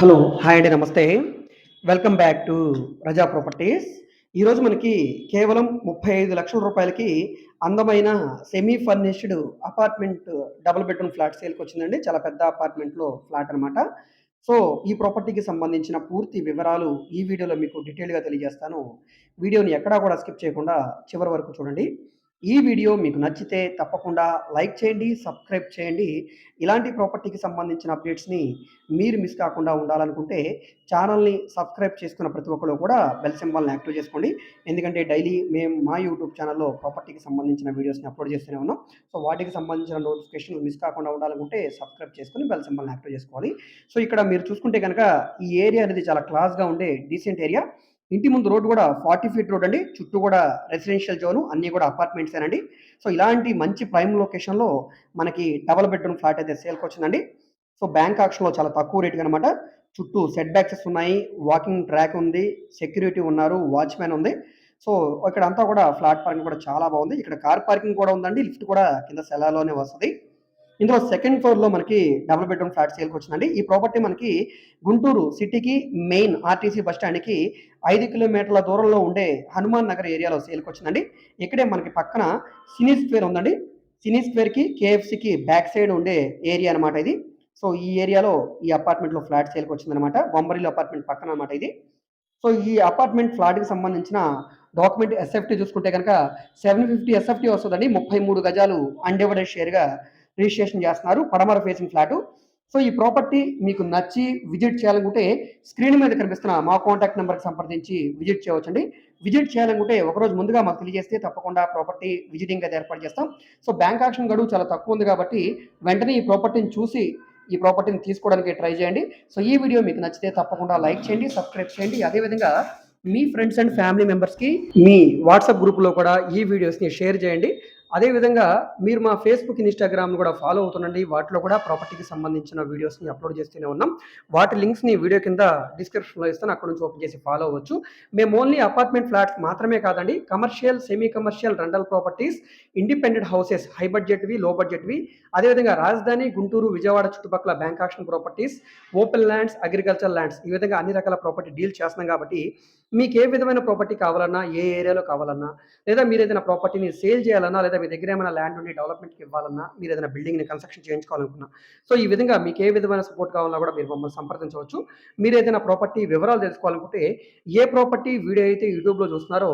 Hello hi అండి నమస్తే. Welcome back to Raza properties ఈరోజు మనకి కేవలం ముప్పై ఐదు లక్షల రూపాయలకి అందమైన semi furnished apartment double bedroom flat సేల్కి వచ్చిందండి. చాలా పెద్ద అపార్ట్మెంట్లో ఫ్లాట్ అనమాట సో ఈ ప్రాపర్టీకి సంబంధించిన పూర్తి వివరాలు ఈ వీడియోలో మీకు డీటెయిల్గా తెలియజేస్తాను. వీడియోని ఎక్కడా కూడా స్కిప్ చేయకుండా చివరి వరకు చూడండి. ఈ వీడియో మీకు నచ్చితే తప్పకుండా లైక్ చేయండి సబ్స్క్రైబ్ చేయండి. ఇలాంటి ప్రాపర్టీకి సంబంధించిన అప్డేట్స్ని మీరు మిస్ కాకుండా ఉండాలనుకుంటే ఛానల్ని సబ్స్క్రైబ్ చేసుకున్న ప్రతి ఒక్కరు కూడా బెల్ సింబల్ని యాక్టివ్ చేసుకోండి. ఎందుకంటే డైలీ మేము మా యూట్యూబ్ ఛానల్లో ప్రాపర్టీకి సంబంధించిన వీడియోస్ని అప్లోడ్ చేస్తూనే ఉన్నాం. సో వాటికి సంబంధించిన నోటిఫికేషన్ మిస్ కాకుండా ఉండాలనుకుంటే సబ్స్క్రైబ్ చేసుకుని బెల్ సింబల్ని యాక్టివ్ చేసుకోవాలి. సో ఇక్కడ మీరు చూసుకుంటే కనుక ఈ ఏరియా అనేది చాలా క్లాస్గా ఉండే డీసెంట్ ఏరియా. ఇంటి ముందు రోడ్డు కూడా ఫార్టీ ఫీట్ రోడ్ అండి. చుట్టూ కూడా రెసిడెన్షియల్ జోను అన్నీ కూడా అపార్ట్మెంట్స్ అండి సో ఇలాంటి మంచి ప్రైమ్ లొకేషన్లో మనకి డబల్ బెడ్రూమ్ ఫ్లాట్ అయితే సేల్కి వచ్చిందండి. సో బ్యాంక్ ఆక్షన్లో చాలా తక్కువ రేటుగా అనమాట చుట్టూ సెట్ బ్యాక్సెస్ ఉన్నాయి వాకింగ్ ట్రాక్ ఉంది సెక్యూరిటీ ఉన్నారు వాచ్మెన్ ఉంది. సో ఇక్కడ అంతా కూడా ఫ్లాట్ పార్కింగ్ కూడా చాలా బాగుంది. ఇక్కడ కార్ పార్కింగ్ కూడా ఉందండి. లిఫ్ట్ కూడా కింద సెలాలోనే వస్తుంది. ఇందులో సెకండ్ ఫ్లోర్లో మనకి డబుల్ బెడ్రూమ్ ఫ్లాట్ సేల్కి వచ్చిందండి. ఈ ప్రాపర్టీ మనకి గుంటూరు సిటీకి మెయిన్ ఆర్టీసీ బస్ స్టాండ్కి ఐదు కిలోమీటర్ల దూరంలో ఉండే హనుమాన్ నగర్ ఏరియాలో సేల్కి వచ్చిందండి. ఇక్కడే మనకి పక్కన సినీ స్క్వేర్ ఉందండి. సినీ స్క్వేర్కి కేఎఫ్సికి బ్యాక్ సైడ్ ఉండే ఏరియా అనమాట ఇది. సో ఈ ఏరియాలో ఈ అపార్ట్మెంట్లో ఫ్లాట్ సేల్కి వచ్చిందనమాట బొంబరిలో అపార్ట్మెంట్ పక్కన అనమాట ఇది. సో ఈ అపార్ట్మెంట్ ఫ్లాట్కి సంబంధించిన డాక్యుమెంట్ ఎస్ఎఫ్టీ చూసుకుంటే కనుక సెవెన్ ఫిఫ్టీ ఎస్ఎఫ్టీ వస్తుందండి. ముప్పై మూడు గజాలు అన్డివైడెడ్ షేర్గా రిజిస్ట్రేషన్ చేస్తున్నారు పడమర ఫేసింగ్ ఫ్లాట్. సో ఈ ప్రాపర్టీ మీకు నచ్చి విజిట్ చేయాలనుకుంటే స్క్రీన్ మీద కనిపిస్తున్న మా కాంటాక్ట్ నెంబర్కి సంప్రదించి విజిట్ చేయవచ్చండి. విజిట్ చేయాలనుకుంటే ఒకరోజు ముందుగా మాకు తెలియజేస్తే తప్పకుండా ప్రాపర్టీ విజిటింగ్ అయితే ఏర్పాటు చేస్తాం. సో బ్యాంక్ ఆక్షన్ గడువు చాలా తక్కువ ఉంది కాబట్టి వెంటనే ఈ ప్రాపర్టీని చూసి ఈ ప్రాపర్టీని తీసుకోవడానికి ట్రై చేయండి. సో ఈ వీడియో మీకు నచ్చితే తప్పకుండా లైక్ చేయండి సబ్స్క్రైబ్ చేయండి. అదేవిధంగా మీ ఫ్రెండ్స్ అండ్ ఫ్యామిలీ మెంబర్స్కి మీ వాట్సాప్ గ్రూప్లో కూడా ఈ వీడియోస్ని షేర్ చేయండి. అదేవిధంగా మీరు మా ఫేస్బుక్ ఇన్స్టాగ్రామ్ కూడా ఫాలో అవుతుండండి. వాటిలో కూడా ప్రాపర్టీకి సంబంధించిన వీడియోస్ని అప్లోడ్ చేస్తూనే ఉన్నాం. వాటి లింక్స్ని వీడియో కింద డిస్క్రిప్షన్లో ఇస్తాను. అక్కడ నుంచి ఓపెన్ చేసి ఫాలో అవ్వచ్చు. మేము ఓన్లీ అపార్ట్మెంట్ ఫ్లాట్స్ మాత్రమే కాదండి commercial semi commercial rental properties independent houses high బడ్జెట్వి low బడ్జెట్వి అదేవిధంగా రాజధాని గుంటూరు విజయవాడ చుట్టుపక్కల bank auction properties open lands agriculture lands ఈ విధంగా అన్ని రకాల ప్రాపర్టీ డీల్ చేస్తున్నాం కాబట్టి మీకు ఏ విధమైన ప్రాపర్టీ కావాలన్నా ఏ ఏరియాలో కావాలన్నా లేదా మీరు ఏదైనా ప్రాపర్టీని సేల్ చేయాలన్నా లేదా మీ దగ్గర ఏమైనా ల్యాండ్ ఉండి డెవలప్మెంట్కి ఇవ్వాలన్నా మీరు ఏదైనా బిల్డింగ్ని కన్స్ట్రక్షన్ చేయించుకోవాలనుకున్నా. సో ఈ విధంగా మీకు ఏ విధమైన సపోర్ట్ కావాలన్నా కూడా మీరు మమ్మల్ని సంప్రదించవచ్చు. మీరు ఏదైనా ప్రాపర్టీ వివరాలు తెలుసుకోవాలనుకుంటే ఏ ప్రాపర్టీ వీడియో అయితే యూట్యూబ్లో చూస్తున్నారో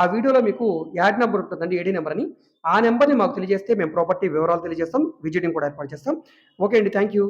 ఆ వీడియోలో మీకు యాడ్ నెంబర్ ఉంటుందండి ఏడీ నెంబర్ అని. ఆ నెంబర్ని మాకు తెలియజేస్తే మేము ప్రాపర్టీ వివరాలు తెలియజేస్తాం విజిటింగ్ కూడా ఏర్పాటు చేస్తాం. ఓకే అండి థ్యాంక్ యూ